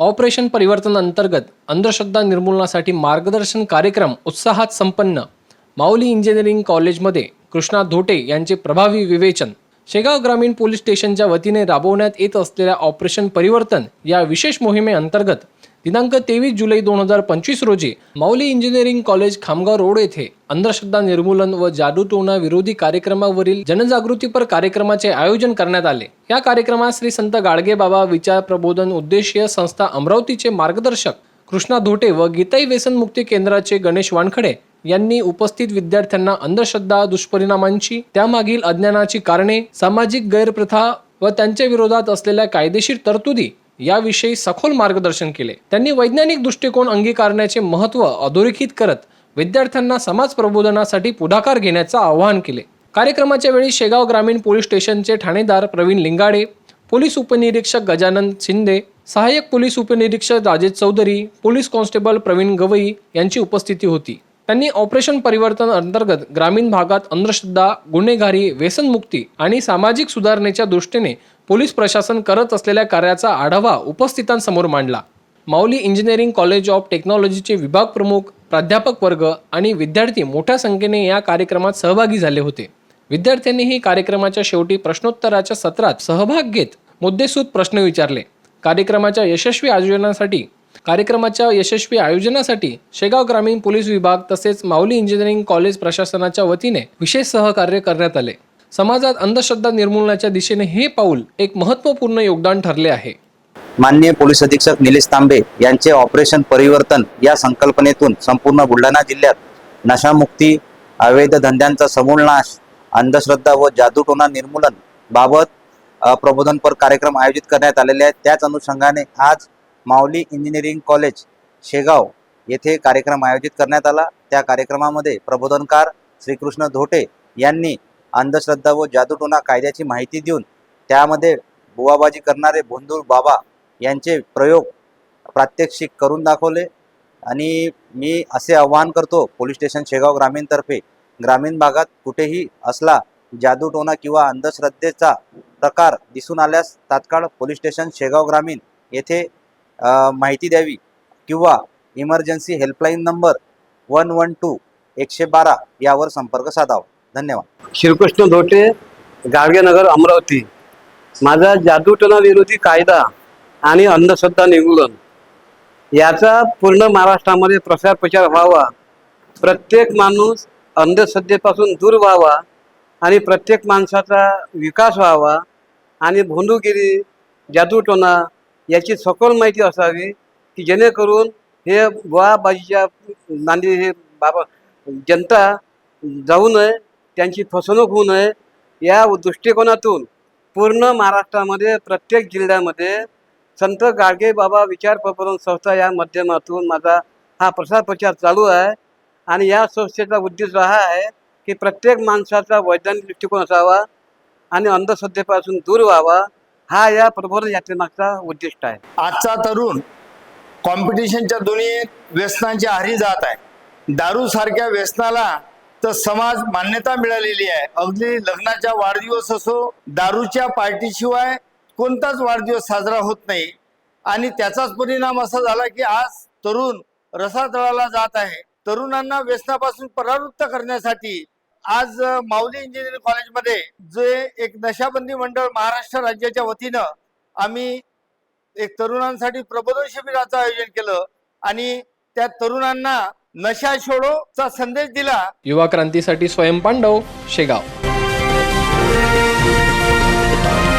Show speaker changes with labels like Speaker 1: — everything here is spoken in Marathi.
Speaker 1: ऑपरेशन परिवर्तन अंतर्गत अंधश्रद्धा निर्मूलनासाठी मार्गदर्शन कार्यक्रम उत्साहात संपन्न. माऊली इंजिनिअरिंग कॉलेजमध्ये कृष्णा धोटे यांचे प्रभावी विवेचन. शेगाव ग्रामीण पोलीस स्टेशनच्या वतीने राबवण्यात येत असलेल्या ऑपरेशन परिवर्तन या विशेष मोहिमेअंतर्गत दिनांक तेवीस जुलै दोन हजार पंचवीस रोजी Mauli engineering college Khamgaon road येथे अंधश्रद्धा निर्मूलन व जादूटोणा विरोधी कार्यक्रमावरील जनजागृतीपर कार्यक्रमाचे आयोजन करण्यात आले. या कार्यक्रमात श्री संत गाडगे बाबा विचार प्रबोधन उद्देशीय संस्था अमरावतीचे मार्गदर्शक कृष्णा धोटे व गीताई व्यसनमुक्ती केंद्राचे गणेश वानखडे यांनी उपस्थित विद्यार्थ्यांना अंधश्रद्धा दुष्परिणामांची त्यामागील अज्ञानाची कारणे सामाजिक गैरप्रथा व त्यांच्या विरोधात असलेल्या कायदेशीर तरतुदी याविषयी सखोल मार्गदर्शन केले. त्यांनी वैज्ञानिक दृष्टिकोन अंगीकारण्याचे महत्त्व अधोरेखित करत विद्यार्थ्यांना समाज प्रबोधनासाठी पुढाकार घेण्याचं आवाहन केले. कार्यक्रमाच्या वेळी शेगाव ग्रामीण पोलीस स्टेशनचे ठाणेदार प्रवीण लिंगाडे पोलीस उपनिरीक्षक गजानन शिंदे सहाय्यक पोलीस उपनिरीक्षक राजेश चौधरी पोलीस कॉन्स्टेबल प्रवीण गवई यांची उपस्थिती होती. त्यांनी ऑपरेशन परिवर्तन अंतर्गत ग्रामीण भागात अंधश्रद्धा गुन्हेगारी व्यसनमुक्ती आणि सामाजिक सुधारणेच्या दृष्टीने पोलीस प्रशासन करत असलेल्या कार्याचा आढावा उपस्थितांसमोर मांडला. माऊली इंजिनिअरिंग कॉलेज ऑफ टेक्नॉलॉजीचे विभाग प्रमुख प्राध्यापक वर्ग आणि विद्यार्थी मोठ्या संख्येने या कार्यक्रमात सहभागी झाले होते. विद्यार्थ्यांनीही कार्यक्रमाच्या शेवटी प्रश्नोत्तराच्या सत्रात सहभाग घेत मुद्देसूद प्रश्न विचारले. कार्यक्रमाच्या यशस्वी आयोजनासाठी कार्यक्रमाच्या यशस्वी आयोजनासाठी शेगाव ग्रामीण पोलीस विभाग तसेच माऊली इंजिनिअरिंग कॉलेज प्रशासनाच्या वतीने विशेष सहकार्य करण्यात आले. समाजात अंधश्रद्धा निर्मूलनाच्या दिशेने हे पाऊल एक महत्त्वपूर्ण योगदान ठरले आहे.
Speaker 2: माननीय पोलीस अधीक्षक निलेश तांबे यांचे ऑपरेशन परिवर्तन या संकल्पनेतून संपूर्ण बुलढाणा जिल्ह्यात नशामुक्ती अवैध धंद्यांचा समूळ नाश अंधश्रद्धा व जादूटोना निर्मूलन बाबत प्रबोधनपर कार्यक्रम आयोजित करण्यात आलेले आहेत. त्याच अनुषंगाने आज माऊली इंजिनिअरिंग कॉलेज शेगाव येथे कार्यक्रम आयोजित करण्यात आला. त्या कार्यक्रमामध्ये प्रबोधनकार श्रीकृष्ण धोटे यांनी अंधश्रद्धा व जादूटोना कायद्याची माहिती देऊन त्यामध्ये बुवाबाजी करणारे भोंदूर बाबा यांचे प्रयोग प्रात्यक्षिक करून दाखवले. आणि मी असे आवाहन करतो पोलीस स्टेशन शेगाव ग्रामीणतर्फे ग्रामीण भागात कुठेही असला जादूटोना किंवा अंधश्रद्धेचा प्रकार दिसून आल्यास तात्काळ पोलीस स्टेशन शेगाव ग्रामीण येथे माहिती द्यावी किंवा emergency helpline number one one two एकशे बारा यावर संपर्क साधावा. धन्यवाद.
Speaker 3: श्रीकृष्ण धोटे गाडगेनगर अमरावती. माझा जादूटना विरोधी कायदा आणि अंधश्रद्धा निर्मूलन याचा पूर्ण महाराष्ट्रामध्ये प्रसार प्रचार व्हावा. प्रत्येक माणूस अंधश्रद्धेपासून दूर व्हावा आणि प्रत्येक माणसाचा विकास व्हावा आणि भोंदूगिरी जादूटोणा याची सखोल माहिती असावी की जेणेकरून हे बुवाबाजीच्या नांदी हे बाबा जनता जाऊ नये त्यांची फसवणूक होऊ नये या दृष्टिकोनातून पूर्ण महाराष्ट्रामध्ये प्रत्येक जिल्ह्यामध्ये संत गाडगे बाबा विचार प्रबोधन संस्था या माध्यमातून माझा हा प्रसार प्रचार चालू आहे. आणि या संस्थेचा उद्देश हा आहे की प्रत्येक माणसाचा वैज्ञानिक दृष्टिकोन असावा आणि अंधश्रद्धेपासून दूर व्हावा. हा या प्रबोधन यात्रेमागचा उद्दिष्ट आहे.
Speaker 4: आजचा तरुण कॉम्पिटिशनच्या दुनियेत व्यसनांच्या आहारी जात आहे. दारू सारख्या व्यसनाला तर समाज मान्यता मिळालेली आहे. अगदी लग्नाच्या वाढदिवस असो दारूच्या पार्टीशिवाय कोणताच वाढदिवस साजरा होत नाही. आणि त्याचाच परिणाम असा झाला की आज तरुण रसातळाला जात आहे. तरुणांना व्यसनापासून परावृत्त करण्यासाठी आज माऊली इंजिनिअरिंग कॉलेजमध्ये जे एक नशाबंदी मंडळ महाराष्ट्र राज्याच्या वतीनं आम्ही एक तरुणांसाठी प्रबोधन शिबिराचं आयोजन केलं आणि त्या तरुणांना नशा छोडोचा संदेश दिला.
Speaker 1: युवा क्रांतीसाठी स्वयं पांडव शेगाव.